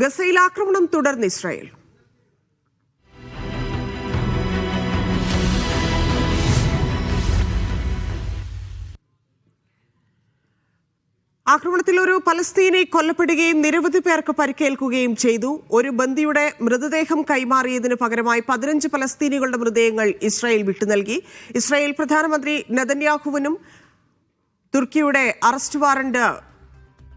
ഗസയിൽ ആക്രമണം തുടർന്ന് ഇസ്രായേൽ. ആക്രമണത്തിൽ ഒരു പലസ്തീനെ കൊല്ലപ്പെടുകയും നിരവധി പേർക്ക് പരിക്കേൽക്കുകയും ചെയ്തു. ഒരു ബന്ദിയുടെ മൃതദേഹം കൈമാറിയതിനു പകരമായി പതിനഞ്ച് പലസ്തീനികളുടെ മൃതദേഹങ്ങൾ ഇസ്രായേൽ വിട്ടുനൽകി ഇസ്രായേൽ പ്രധാനമന്ത്രി നെതന്യാഹുവിനും തുർക്കിയുടെ അറസ്റ്റ് വാറന്റ്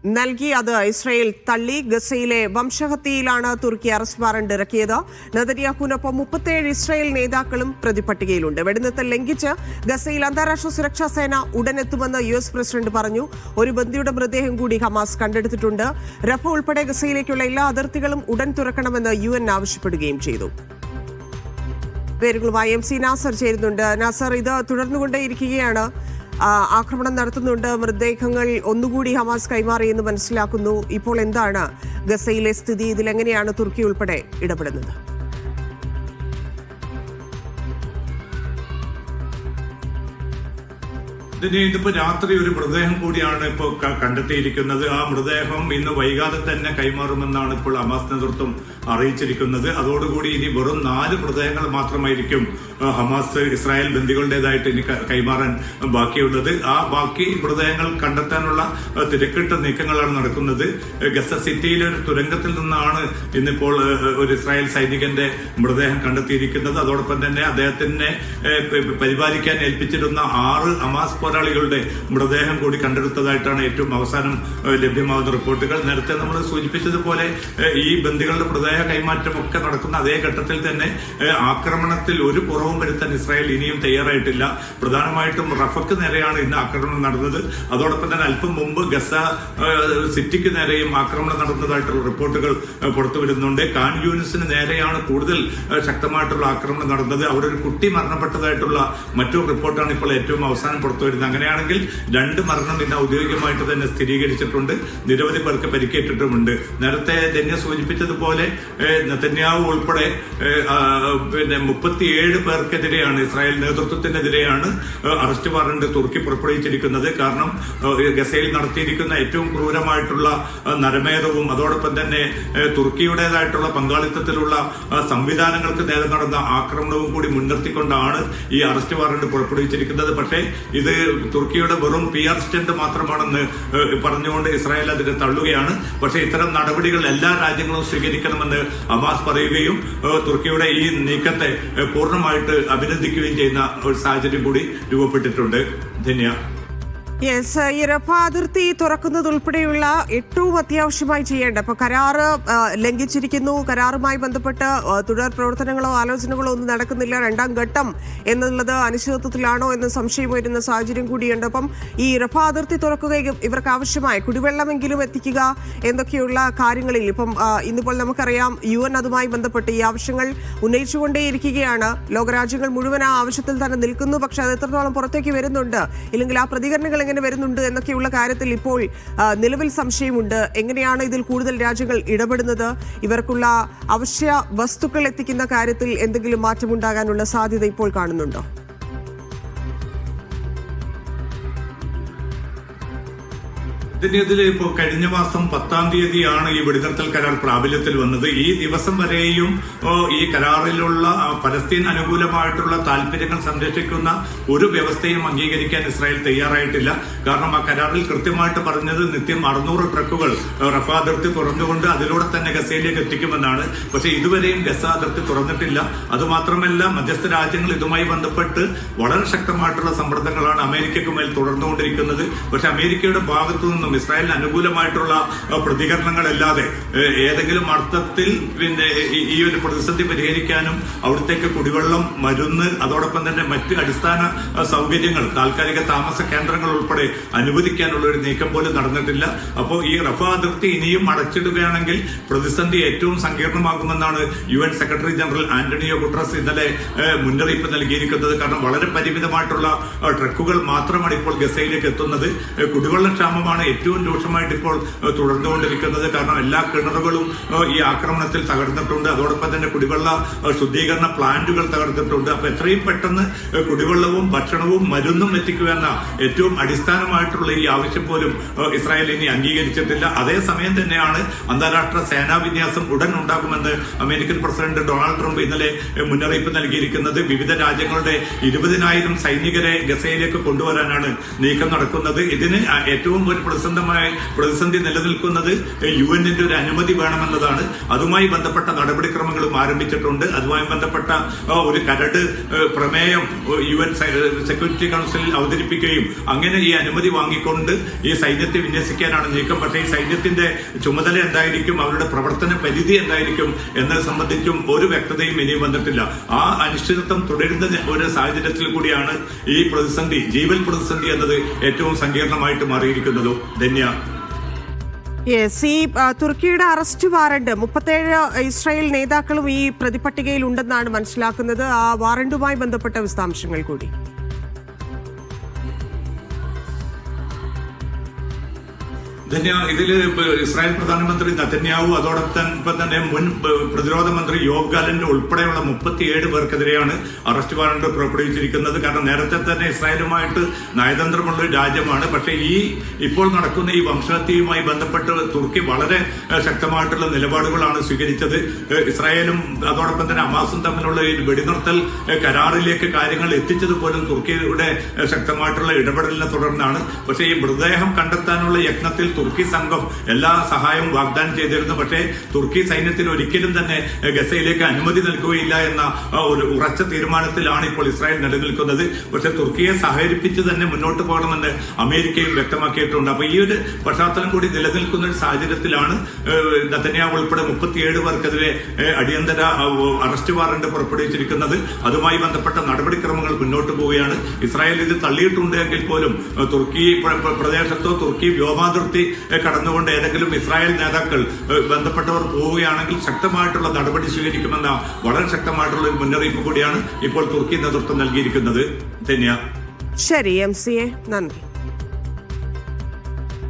നൽകി അത് ഇസ്രയേൽ തള്ളി ഗസയിലെ വംശഹത്യയിലാണ് തുർക്കി അറസ്റ്റ് വാറണ്ട് ഇറക്കിയത്. നെതന്യാഹുവിനൊപ്പം മുപ്പത്തേഴ് ഇസ്രയേൽ നേതാക്കളും പ്രതിപട്ടികയിലുണ്ട് വെടിനിർത്തൽ ലംഘിച്ച് ഗസയിൽ അന്താരാഷ്ട്ര സുരക്ഷാ സേന ഉടനെത്തുമെന്ന് യു എസ് പ്രസിഡന്റ് പറഞ്ഞു. ഒരു ബന്ദിയുടെ മൃതദേഹം കൂടി ഹമാസ് കണ്ടെടുത്തിട്ടുണ്ട്. റഫ ഉൾപ്പെടെ ഗസയിലേക്കുള്ള എല്ലാ അതിർത്തികളും ഉടൻ തുറക്കണമെന്ന് യു എൻ ആവശ്യപ്പെടുകയും ചെയ്തു. പേരുകളുമായി എം സി നാസർ ചേരുന്നുണ്ട്. നാസർ ഇത് തുടർന്നുകൊണ്ടേയിരിക്കുകയാണ്. ആക്രമണം നടത്തുന്നുണ്ട്. മൃതദേഹങ്ങൾ ഒന്നുകൂടി ഹമാസ് കൈമാറി എന്ന് മനസ്സിലാക്കുന്നു. ഇപ്പോൾ എന്താണ് ഗസയിലെ സ്ഥിതി? ഇതിലെങ്ങനെയാണ് തുർക്കി ഉൾപ്പെടെ ഇടപെടുന്നത്? ഇതിന് ഇതിപ്പോ രാത്രി ഒരു മൃതദേഹം കൂടിയാണ് ഇപ്പോ കണ്ടെത്തിയിരിക്കുന്നത്. ആ മൃതദേഹം ഇന്ന് വൈകാതെ തന്നെ കൈമാറുമെന്നാണ് ഇപ്പോൾ ഹമാസ് നേതൃത്വം അറിയിച്ചിരിക്കുന്നത്. അതോടുകൂടി ഇനി വെറും നാല് മൃതദേഹങ്ങൾ മാത്രമായിരിക്കും ഹമാസ് ഇസ്രായേൽ ബന്ദികളുടേതായിട്ട് ഇനി കൈമാറാൻ ബാക്കിയുള്ളത്. ആ ബാക്കി മൃതദേഹങ്ങൾ കണ്ടെത്താനുള്ള തിരക്കിട്ട നീക്കങ്ങളാണ് നടക്കുന്നത്. ഗസ സിറ്റിയിലെ ഒരു തുരങ്കത്തിൽ നിന്നാണ് ഇന്നിപ്പോൾ ഒരു ഇസ്രായേൽ സൈനികന്റെ മൃതദേഹം കണ്ടെത്തിയിരിക്കുന്നത്. അതോടൊപ്പം തന്നെ അദ്ദേഹത്തിനെ പരിപാലിക്കാൻ ഏൽപ്പിച്ചിരുന്ന ആറ് ഹമാസ് പോരാളികളുടെ മൃതദേഹം കൂടി കണ്ടെടുത്തതായിട്ടാണ് ഏറ്റവും അവസാനം ലഭ്യമാകുന്ന റിപ്പോർട്ടുകൾ. നേരത്തെ നമ്മൾ സൂചിപ്പിച്ചതുപോലെ ഈ ബന്ദികളുടെ മൃതദേഹ കൈമാറ്റം ഒക്കെ നടക്കുന്ന അതേ ഘട്ടത്തിൽ തന്നെ ആക്രമണത്തിൽ ഒരു കുറവും വരുത്താൻ ഇസ്രായേൽ ഇനിയും തയ്യാറായിട്ടില്ല. പ്രധാനമായിട്ടും റഫക്ക് നേരെയാണ് ഇന്ന് ആക്രമണം നടന്നത്. അതോടൊപ്പം തന്നെ അല്പം മുമ്പ് ഗസ സിറ്റിക്ക് നേരെയും ആക്രമണം നടന്നതായിട്ടുള്ള റിപ്പോർട്ടുകൾ പുറത്തുവിടുന്നുണ്ട് കാൻ യൂനിസിന് നേരെയാണ് കൂടുതൽ ശക്തമായിട്ടുള്ള ആക്രമണം നടന്നത്. അവിടെ ഒരു കുട്ടി മരണപ്പെട്ടതായിട്ടുള്ള മറ്റൊരു റിപ്പോർട്ടാണ് ഇപ്പോൾ ഏറ്റവും അവസാനം പുറത്തുവരുന്നത് അങ്ങനെയാണെങ്കിൽ രണ്ട് മരണം ഇന്ന് ഔദ്യോഗികമായിട്ട് തന്നെ സ്ഥിരീകരിച്ചിട്ടുണ്ട്. നിരവധി പേർക്ക് പരിക്കേറ്റിട്ടുമുണ്ട്. നേരത്തെ ധന്യ സൂചിപ്പിച്ചതുപോലെ നെതന്യാവ് ഉൾപ്പെടെ പിന്നെ മുപ്പത്തിയേഴ് പേർക്കെതിരെയാണ് ഇസ്രായേൽ നേതൃത്വത്തിനെതിരെയാണ് അറസ്റ്റ് വാറണ്ട് തുർക്കി പുറപ്പെടുവിച്ചിരിക്കുന്നത്. കാരണം ഗസയിൽ നടത്തിയിരിക്കുന്ന ഏറ്റവും ക്രൂരമായിട്ടുള്ള നരമേധവും അതോടൊപ്പം തന്നെ തുർക്കിയുടേതായിട്ടുള്ള പങ്കാളിത്തത്തിലുള്ള സംവിധാനങ്ങൾക്ക് നേരെ നടന്ന ആക്രമണവും കൂടി മുൻനിർത്തിക്കൊണ്ടാണ് ഈ അറസ്റ്റ് വാറണ്ട് പുറപ്പെടുവിച്ചിരിക്കുന്നത്. പക്ഷേ ഇത് തുർക്കിയുടെ വെറും പി ആർ സ്റ്റന്റ് മാത്രമാണെന്ന് പറഞ്ഞുകൊണ്ട് ഇസ്രായേൽ അതിനെ തള്ളുകയാണ്. പക്ഷേ ഇത്തരം നടപടികൾ എല്ലാ രാജ്യങ്ങളും സ്വീകരിക്കണമെന്ന് അമാസ് പറയുകയും തുർക്കിയുടെ ഈ നീക്കത്തെ പൂർണമായിട്ട് അഭിനന്ദിക്കുകയും ചെയ്യുന്ന ഒരു സാഹചര്യം കൂടി രൂപപ്പെട്ടിട്ടുണ്ട്. ധന്യ യെസ് റഫ അതിർത്തി തുറക്കുന്നത് ഉൾപ്പെടെയുള്ള ഏറ്റവും അത്യാവശ്യമായി ചെയ്യേണ്ട അപ്പൊ കരാറ് ലംഘിച്ചിരിക്കുന്നു. കരാറുമായി ബന്ധപ്പെട്ട് തുടർ പ്രവർത്തനങ്ങളോ ആലോചനകളോ ഒന്നും നടക്കുന്നില്ല. രണ്ടാം ഘട്ടം എന്നുള്ളത് അനിശ്ചിതത്വത്തിലാണോ എന്ന് സംശയം വരുന്ന സാഹചര്യം കൂടിയുണ്ട്. അപ്പം ഈ റഫ അതിർത്തി ഇവർക്ക് ആവശ്യമായ കുടിവെള്ളമെങ്കിലും എത്തിക്കുക എന്നൊക്കെയുള്ള കാര്യങ്ങളിൽ ഇപ്പം ഇന്നിപ്പോൾ നമുക്കറിയാം യു എൻ അതുമായി ബന്ധപ്പെട്ട് ഈ ആവശ്യങ്ങൾ ഉന്നയിച്ചുകൊണ്ടേയിരിക്കുകയാണ്. ലോകരാജ്യങ്ങൾ മുഴുവൻ ആ ആവശ്യത്തിൽ തന്നെ നിൽക്കുന്നു. പക്ഷെ അത് എത്രത്തോളം പുറത്തേക്ക് വരുന്നുണ്ട്? ഇല്ലെങ്കിൽ ആ പ്രതികരണങ്ങൾ എങ്ങനെ വരുന്നുണ്ട് എന്നൊക്കെയുള്ള കാര്യത്തിൽ ഇപ്പോൾ നിലവിൽ സംശയമുണ്ട്. എങ്ങനെയാണ് ഇതിൽ കൂടുതൽ രാജ്യങ്ങൾ ഇടപെടുന്നത്? ഇവർക്കുള്ള അവശ്യ വസ്തുക്കൾ എത്തിക്കുന്ന കാര്യത്തിൽ എന്തെങ്കിലും മാറ്റമുണ്ടാകാനുള്ള സാധ്യത ഇപ്പോൾ കാണുന്നുണ്ടോ? ഇതിനെതിരെ ഇപ്പോൾ കഴിഞ്ഞ മാസം പത്താം തീയതിയാണ് ഈ വെടിനിർത്തൽ കരാർ പ്രാബല്യത്തിൽ വന്നത്. ഈ ദിവസം വരെയും ഈ കരാറിലുള്ള പലസ്തീൻ അനുകൂലമായിട്ടുള്ള താല്പര്യങ്ങൾ സംരക്ഷിക്കുന്ന ഒരു വ്യവസ്ഥയും അംഗീകരിക്കാൻ ഇസ്രായേൽ തയ്യാറായിട്ടില്ല. കാരണം ആ കരാറിൽ കൃത്യമായിട്ട് പറഞ്ഞത് നിത്യം അറുന്നൂറ് ട്രക്കുകൾ റഫാ അതിർത്തി തുറന്നുകൊണ്ട് അതിലൂടെ തന്നെ ഗസയിലേക്ക് എത്തിക്കുമെന്നാണ്. പക്ഷെ ഇതുവരെയും ഗസ അതിർത്തി തുറന്നിട്ടില്ല. അതുമാത്രമല്ല മധ്യസ്ഥ രാജ്യങ്ങൾ ഇതുമായി ബന്ധപ്പെട്ട് വളരെ ശക്തമായിട്ടുള്ള സമ്മർദ്ദങ്ങളാണ് അമേരിക്കയ്ക്ക് മേൽ തുടർന്നുകൊണ്ടിരിക്കുന്നത്. പക്ഷെ അമേരിക്കയുടെ ഭാഗത്തു നിന്നും ഇസ്രായേലിന് അനുകൂലമായിട്ടുള്ള പ്രതികരണങ്ങളല്ലാതെ ഏതെങ്കിലും അർത്ഥത്തിൽ പിന്നെ ഈ- ഒരു പ്രതിസന്ധി പരിഹരിക്കാനും അവിടത്തേക്ക് കുടിവെള്ളം മരുന്ന് അതോടൊപ്പം തന്നെ മറ്റ് അടിസ്ഥാന സൗകര്യങ്ങൾ താൽക്കാലിക താമസ കേന്ദ്രങ്ങൾ ഉൾപ്പെടെ അനുവദിക്കാനുള്ള ഒരു നീക്കം പോലും നടന്നിട്ടില്ല. അപ്പോൾ ഈ റഫ അതിർത്തി ഇനിയും അടച്ചിടുകയാണെങ്കിൽ പ്രതിസന്ധി ഏറ്റവും സങ്കീർണമാകുമെന്നാണ് U N secretary general Antonio Guterres ഇന്നലെ മുന്നറിയിപ്പ് നൽകിയിരിക്കുന്നത്. കാരണം വളരെ പരിമിതമായിട്ടുള്ള ട്രക്കുകൾ മാത്രമാണ് ഇപ്പോൾ ഗസയിലേക്ക് എത്തുന്നത്. കുടിവെള്ള ക്ഷാമമാണ് ഏറ്റവും രൂക്ഷമായിട്ട് ഇപ്പോൾ തുടർന്നുകൊണ്ടിരിക്കുന്നത്. കാരണം എല്ലാ കിണറുകളും ഈ ആക്രമണത്തിൽ തകർന്നിട്ടുണ്ട്. അതോടൊപ്പം തന്നെ കുടിവെള്ള ശുദ്ധീകരണ പ്ലാന്റുകൾ തകർത്തിട്ടുണ്ട് അപ്പൊ എത്രയും പെട്ടെന്ന് കുടിവെള്ളവും ഭക്ഷണവും മരുന്നും എത്തിക്കുക എന്ന ഏറ്റവും അടിസ്ഥാനമായിട്ടുള്ള ഈ ആവശ്യം പോലും ഇസ്രായേൽ ഇനി അംഗീകരിച്ചിട്ടില്ല. അതേസമയം തന്നെയാണ് അന്താരാഷ്ട്ര സേനാ വിന്യാസം ഉടൻ ഉണ്ടാകുമെന്ന് അമേരിക്കൻ പ്രസിഡന്റ് ഡൊണാൾഡ് ട്രംപ് ഇന്നലെ മുന്നറിയിപ്പ് നൽകിയിരിക്കുന്നത്. വിവിധ രാജ്യങ്ങളുടെ ഇരുപതിനായിരം സൈനികരെ ഗസയിലേക്ക് കൊണ്ടുവരാനാണ് നീക്കം നടക്കുന്നത്. ഇതിന് ഏറ്റവും ഒരു പ്രതിസന്ധമായ പ്രതിസന്ധി നിലനിൽക്കുന്നത് യു എന്നിന്റെ ഒരു അനുമതി വേണമെന്നതാണ്. അതുമായി ബന്ധപ്പെട്ട നടപടിക്രമങ്ങളും ആരംഭിച്ചിട്ടുണ്ട്. അതുമായി ബന്ധപ്പെട്ട ഒരു കരട് പ്രമേയം യു എൻ സെക്യൂരിറ്റി കൗൺസിലിൽ അവതരിപ്പിക്കുകയും അങ്ങനെ ഈ അനുമതി വാങ്ങിക്കൊണ്ട് ഈ സൈന്യത്തെ വിന്യസിക്കാനാണ് നീക്കം. പക്ഷേ ഈ സൈന്യത്തിന്റെ ചുമതല എന്തായിരിക്കും? അവരുടെ പ്രവർത്തന പരിധി എന്തായിരിക്കും? എന്നത് സംബന്ധിച്ചും ഒരു വ്യക്തതയും ഇനിയും വന്നിട്ടില്ല. ആ അനിശ്ചിതത്വം തുടരുന്ന ഒരു സാഹചര്യത്തിൽ കൂടിയാണ് ഈ പ്രതിസന്ധി ജീവൽ പ്രതിസന്ധി എന്നത് ഏറ്റവും സങ്കീർണമായിട്ട് മാറിയിരിക്കുന്നതും. ധന്യ. യെസ് തുർക്കിയുടെ അറസ്റ്റ് വാറണ്ട്. മുപ്പത്തേഴ് ഇസ്രായേൽ നേതാക്കളും ഈ പ്രതിപട്ടികയിൽ ഉണ്ടെന്നാണ് മനസ്സിലാക്കുന്നത്. ആ വാറണ്ടുമായി ബന്ധപ്പെട്ട വിശദാംശങ്ങൾ കൂടി. ഇതിൽ ഇസ്രായേൽ പ്രധാനമന്ത്രി നതന്യാവു അതോടൊപ്പം തന്നെ മുൻ പ്രതിരോധ മന്ത്രി യോഗ് ഗാലന്റ് ഉൾപ്പെടെയുള്ള മുപ്പത്തിയേഴ് പേർക്കെതിരെയാണ് അറസ്റ്റ് വാറണ്ട് പുറപ്പെടുവിച്ചിരിക്കുന്നത്. കാരണം നേരത്തെ തന്നെ ഇസ്രായേലുമായിട്ട് നയതന്ത്രമുള്ള രാജ്യമാണ്. പക്ഷേ ഈ ഇപ്പോൾ നടക്കുന്ന ഈ വംശഹത്യയുമായി ബന്ധപ്പെട്ട് തുർക്കി വളരെ ശക്തമായിട്ടുള്ള നിലപാടുകളാണ് സ്വീകരിച്ചത്. ഇസ്രായേലും അതോടൊപ്പം തന്നെ അമാസും തമ്മിലുള്ള ഈ വെടിനിർത്തൽ കരാറിലേക്ക് കാര്യങ്ങൾ എത്തിച്ചതുപോലും തുർക്കിയുടെ ശക്തമായിട്ടുള്ള ഇടപെടലിനെ തുടർന്നാണ്. പക്ഷേ ഈ മൃതദേഹം കണ്ടെത്താനുള്ള യത്നത്തിൽ തുർക്കി സംഘം എല്ലാ സഹായവും വാഗ്ദാനം ചെയ്തിരുന്നു. പക്ഷേ തുർക്കി സൈന്യത്തിന് ഒരിക്കലും തന്നെ ഗസയിലേക്ക് അനുമതി നൽകുകയില്ല എന്ന ഒരു ഉറച്ച തീരുമാനത്തിലാണ് ഇപ്പോൾ ഇസ്രായേൽ നിലനിൽക്കുന്നത്. പക്ഷെ തുർക്കിയെ സഹകരിപ്പിച്ച് തന്നെ മുന്നോട്ട് പോകണമെന്ന് അമേരിക്കയും വ്യക്തമാക്കിയിട്ടുണ്ട്. അപ്പൊ ഈ ഒരു പശ്ചാത്തലം കൂടി നിലനിൽക്കുന്ന ഒരു സാഹചര്യത്തിലാണ് നെതന്യാഹു ഉൾപ്പെടെ മുപ്പത്തിയേഴ് പേർക്കെതിരെ അടിയന്തര അറസ്റ്റ് വാറണ്ട് പുറപ്പെടുവിച്ചിരിക്കുന്നത്. അതുമായി ബന്ധപ്പെട്ട നടപടിക്രമങ്ങൾ മുന്നോട്ട് പോവുകയാണ്. ഇസ്രായേൽ ഇത് തള്ളിയിട്ടുണ്ട് എങ്കിൽ പോലും തുർക്കി പ്ര- പ്ര- പ്രദേശത്തോ തുർക്കി വ്യോമാതിർത്തി കടന്നുകൊണ്ട് ഏതെങ്കിലും ഇസ്രായേൽ നേതാക്കൾ ബന്ധപ്പെട്ടവർ പോവുകയാണെങ്കിൽ ശക്തമായിട്ടുള്ള നടപടി സ്വീകരിക്കുമെന്ന വളരെ ശക്തമായിട്ടുള്ള ഒരു മുന്നറിയിപ്പ് കൂടിയാണ് ഇപ്പോൾ തുർക്കി നേതൃത്വം നൽകിയിരിക്കുന്നത്. ശരി എം സി എ നന്ദി.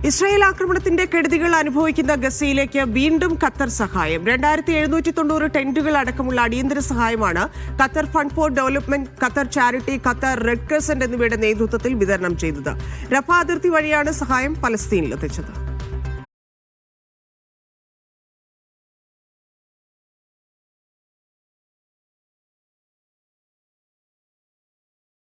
ഇസ്രായേൽ ആക്രമണത്തിന്റെ കെടുതികൾ അനുഭവിക്കുന്ന ഗസയിലേക്ക് വീണ്ടും ഖത്തർ സഹായം. രണ്ടായിരത്തി എഴുന്നൂറ്റി തൊണ്ണൂറ് ടെന്റുകൾ അടക്കമുള്ള അടിയന്തര സഹായമാണ് Qatar fund for development Qatar charity Qatar red crescent എന്നിവയുടെ നേതൃത്വത്തിൽ വിതരണം ചെയ്തത്. റഫ അതിർത്തി വഴിയാണ് സഹായം പലസ്തീനിലെത്തിച്ചത്